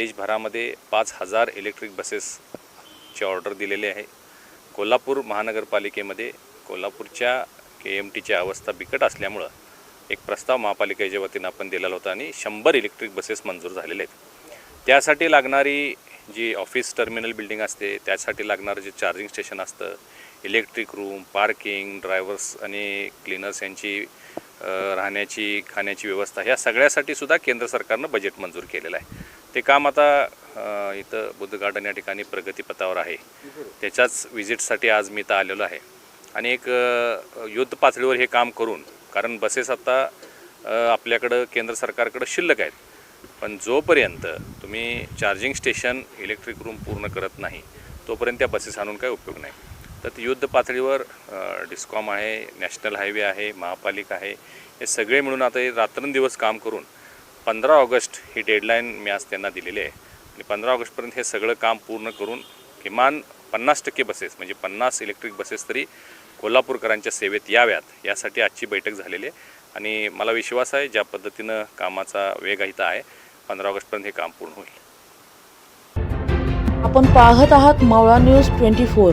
देशभरामध्ये पाच हजार इलेक्ट्रिक बसेसची ऑर्डर दिलेली आहे. कोल्हापूर महानगरपालिकेमध्ये कोल्हापूरच्या के एम टीची अवस्था बिकट असल्यामुळं एक प्रस्ताव महापालिकेच्या वतीनं आपण दिलेला होता आणि शंभर इलेक्ट्रिक बसेस मंजूर झालेले आहेत. त्यासाठी लागणारी जी ऑफिस टर्मिनल बिल्डिंग असते त्यासाठी लागणारं जे चार्जिंग स्टेशन असतं इलेक्ट्रिक रूम पार्किंग ड्रायव्हर्स आणि क्लिनर्स यांची राहण्याची खाण्याची व्यवस्था ह्या सगळ्यासाठी सुद्धा केंद्र सरकारनं बजेट मंजूर केलेलं आहे. ते काम आता इथं बुद्ध गार्डन या ठिकाणी प्रगतीपथावर आहे. त्याच्याच विजिटसाठी आज मी इथं आलेलो आहे. आणि एक युद्ध पातळीवर हे काम करून कारण बसेस आता आपल्याकडं केंद्र सरकारकडं शिल्लक आहेत. पण जोपर्यंत तुम्ही चार्जिंग स्टेशन इलेक्ट्रिक रूम पूर्ण करत नाही तोपर्यंत त्या बसेस आणून काही उपयोग नाही. तर ते युद्ध पातळीवर डिस्कॉम आहे नॅशनल हायवे आहे महापालिका आहे हे सगळे मिळून आता हे रात्रंदिवस काम करून पंधरा ऑगस्ट ही डेडलाईन मी आज त्यांना दिलेली आहे. आणि पंधरा ऑगस्टपर्यंत हे सगळं काम पूर्ण करून किमान पन्नास टक्के बसेस म्हणजे पन्नास इलेक्ट्रिक बसेस तरी कोल्हापूरकरांच्या सेवेत याव्यात यासाठी आजची बैठक झालेली आहे. आणि मला विश्वास आहे ज्या पद्धतीनं कामाचा वेग इथं आहे पंधरा ऑगस्टपर्यंत हे काम पूर्ण होईल. आपण पाहत आहात मावळा न्यूज ट्वेंटी फोर.